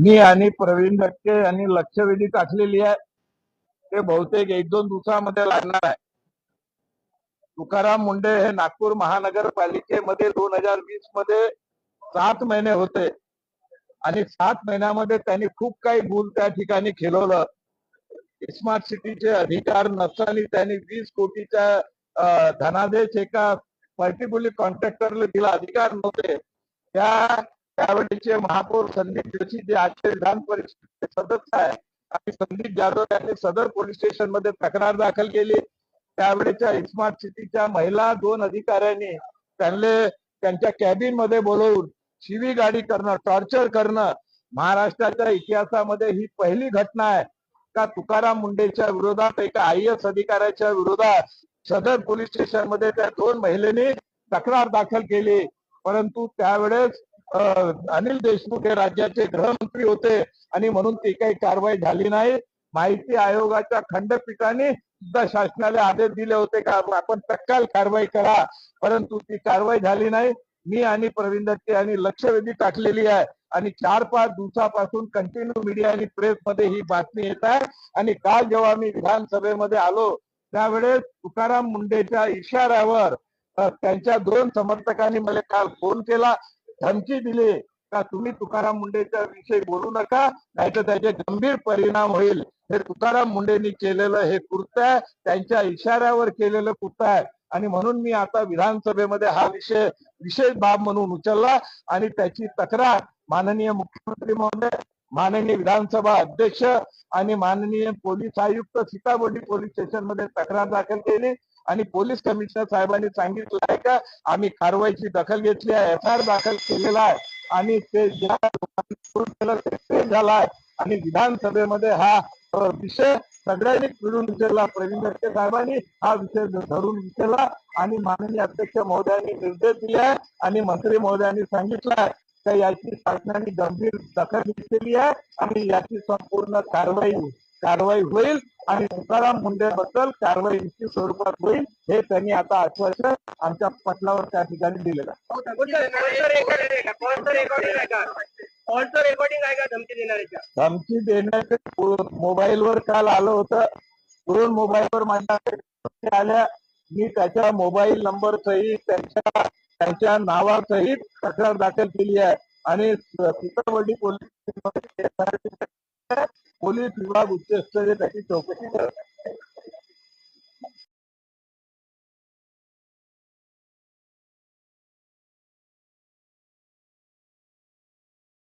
मी आणि प्रवीण दटके यांनी लक्षवेधी टाकलेली आहे. ते बहुतेक एक दोन दिवसामध्ये लागणार आहे. तुकाराम मुंडे हे नागपूर महानगरपालिकेमध्ये दोन हजार वीसमध्ये सात महिने होते. आणि सात महिन्यामध्ये त्यांनी खूप काही भूल त्या ठिकाणी खेळवलं. स्मार्ट सिटीचे अधिकार नसताना त्यांनी वीस कोटीच्या धनादेश एका पर्टिक्युलर कॉन्ट्रॅक्टरला दिला. अधिकार नव्हते. त्या त्यावेळेचे महापौर संदीप जोशी जे आजचे विधान परिषदेचे सदस्य आहे आणि संदीप जाधव यांनी सदर पोलीस स्टेशनमध्ये तक्रार दाखल केली. त्यावेळेच्या स्मार्ट सिटीच्या महिला दोन अधिकाऱ्यांनी त्यांना त्यांच्या कॅबिनमध्ये बोलवून शिवी गाडी करणं टॉर्चर करणं महाराष्ट्राच्या इतिहासामध्ये ही पहिली घटना आहे. का तुकाराम मुंडेच्या विरोधात एका आय एस अधिकाऱ्याच्या विरोधात सदर पोलीस स्टेशनमध्ये त्या दोन महिलेने तक्रार दाखल केली. परंतु त्यावेळेस अनिल देशमुख हे राज्याचे गृहमंत्री होते आणि म्हणून ती काही कारवाई झाली नाही. माहिती आयोगाच्या खंडपीठाने सुद्धा शासनाला आदेश दिले होते का आपण तत्काल कारवाई करा परंतु ती कारवाई झाली नाही. मी आणि प्रवीण दत्ते यांनी लक्षवेधी टाकलेली आहे आणि चार पाच दिवसापासून कंटिन्यू मीडिया आणि प्रेस मध्ये ही बातमी येत आहे. आणि काल जेव्हा मी विधानसभेमध्ये आलो त्यावेळेस तुकाराम मुंडेच्या इशाऱ्यावर त्यांच्या दोन समर्थकांनी मला काल फोन केला. धमकी दिली. का तुम्ही तुकाराम मुंडेच्या विषयी बोलू नका? नाहीतर त्याचे गंभीर परिणाम होईल. हे तुकाराम मुंडेंनी केलेलं हे कृत्य आहे. त्यांच्या इशाऱ्यावर केलेलं कृत्य आहे. आणि म्हणून मी आता विधानसभेमध्ये हा विषय विशेष बाब म्हणून उचलला. आणि त्याची तक्रार माननीय मुख्यमंत्री महोदय माननीय विधानसभा अध्यक्ष आणि माननीय पोलीस आयुक्त सीताबोर्डी पोलीस स्टेशनमध्ये तक्रार दाखल केली. आणि पोलीस कमिशनर साहेबांनी सांगितलं आहे का आम्ही कारवाईची दखल घेतली आहे एफ आय आर दाखल केलेला आहे. आणि ते ज्या झाला आहे. आणि विधानसभेमध्ये हा विषय सगळ्यांनी मिळून विचारला. प्रवीण दटके साहेबांनी हा विषय धरून विचारला. आणि माननीय अध्यक्ष महोदयांनी निर्देश दिले आहे आणि मंत्री महोदयांनी सांगितलं आहे का याची शासनाने गंभीर दखल घेतलेली आहे. आणि याची संपूर्ण कारवाई कारवाई होईल आणि तुकाराम मुंडे बद्दल कारवाई स्वरूपात होईल हे त्यांनी आता आश्वासन आमच्या पटलावर त्या ठिकाणी दिलेलं का? धमकी देण्याचे मोबाईलवर काल आलं होतं. दोन मोबाईलवर माझ्याकडे धमकी आल्या. मी त्याच्या मोबाईल नंबर सहित त्यांच्या त्यांच्या नावासहित तक्रार दाखल केली आहे. आणि सीताबर्डी पोलीस पोलीस विभाग उच्च स्तरीय त्याची चौकशी करत आहे.